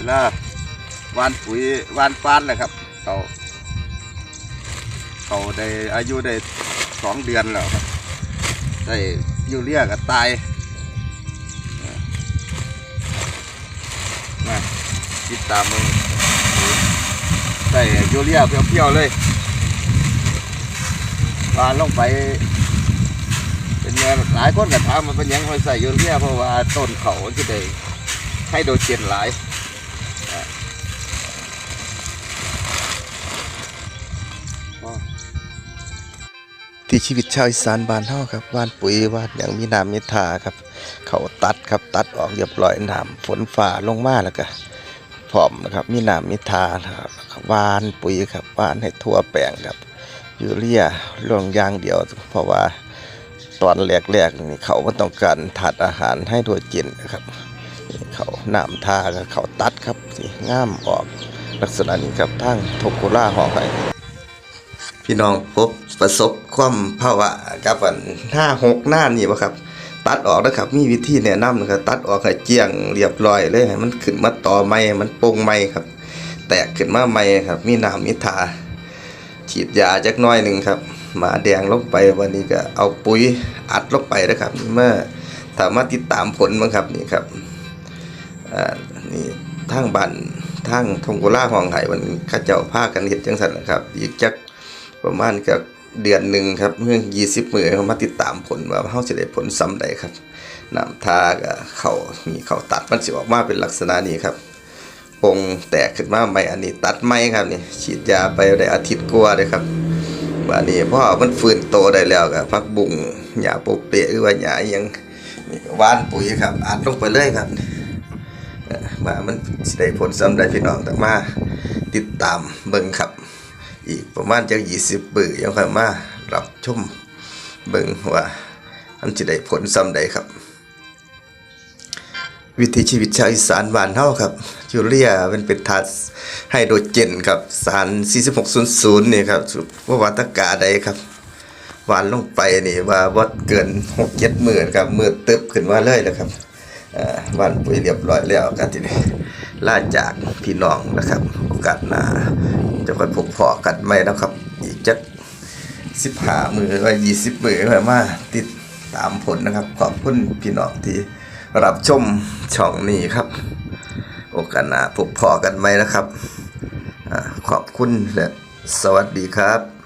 วลาวานปุ๋ยวานปานนะครับ เขาเขาได้อายุได้สองเดือนแล้วครับได้ยูเรียก็ตายมาติดตามมึงได้ยูเรียเปรี้ยวๆเลยวานลงไปเป็นไงหลายคนก็ถามมันเป็นยังคอยใส่ยูเรียเพราะว่าต้นเขาจะได้ให้โดนเจนหลาย ที่ชีวิตชาวอีสานบ้านเฮาครับบ้านปุ๋ยบ้านอย่างมีน้ำมีทาครับ เขาตัดครับตัดออกเรียบร้อยน้ำฝนฝ่าลงมาแล้วก็พร้อมนะครับ มีน้ำมีทาครับวานปุ๋ยครับวานให้ทั่วแปลงครับยูเรียลงอย่างเดียว เพราะว่าตอนแรกๆนี่เขามันต้องการถาดอาหารให้โดยเจนนะครับนี่เขาน้ำทาเขาตัดครับสิง่ามออกลักษณะนี้ครับทั้งโทโคล่าหอไห้ พี่น้องพบประสบความภาวะกับอันห้าหกหน้านี่บ่ครับ ตัดออกนะครับ มีวิธีแนะนำนะครับตัดออกให้เจียงเรียบร้อยเลยให้มันขึ้นมาต่อไม้มันโป่งไม้ครับ แตกขึ้นมาไม้ครับ มีน้ำมีทาฉีดยาจักน้อยหนึ่งครับ หมาแดงลงไปวันนี้ก็เอาปุ๋ยอัดลงไปนะครับเมื่อถามมาติดตามผลมั้งครับนี่ครับนี่ทางบ้านทางทงโกล่าห้องไห้วันข้าเจ้าพากันเฮ็ดจังซั่นนะครับ อีกจัก ประมาณกับเดือนหนึ่งครับเมื่อยี่สิบมือเขามาติดตามผลว่าเขาจะได้ผลซ้ำใดครับน้ำทากับเขามีเขาตัดมันสิออกมาเป็นลักษณะนี้ครับปงแตกขึ้นมาใหม่อันนี้ตัดไหมครับนี่ฉีดยาไปได้อาทิตย์กว่าเลยครับวันนี้พ่อมันฟื้นโตได้แล้วกับพักบุงหญ้าโปกเปะหรือว่าหญ้าอยังนี่ก็หว่านปุ๋ยครับอัดลงไปเลยครับเอ่อว่ามันสิได้ผลซ้ำใดพี่น้องแต่มาติดตามเบิ่งครับ อีกประมาณจะยี่สิบปียังค่อยมารับชมเบิ่งว่ามันจะได้ผลซ้ำใดครับ วิถีชีวิตชาวอีสานบ้านเฮาครับยูเรียเป็นเป็นธาตุไฮโดรเจนครับสาร 4600นี่ครับว่าวัตกาใดครับหวานลงไปนี่ว่าวัดเกิน6 7หมื่นครับมือตึบขึ้นมาเลยนะครับอ่าหวานปุ๋ยเรียบร้อยแล้วกันทีนี้ล่าจากพี่น้องนะครับ โอกาสหน้า จะค่อยพบพอกันไหมนะครับ อีกจักสิบห้ามือว่ายี่สิบมือค่อยมาติดตามผลนะครับ ขอบคุณพี่น้องที่รับชมช่องนี้ครับ โอกาสหน้าพบพอกันไหมนะครับอขอบคุณและสวัสดีครับ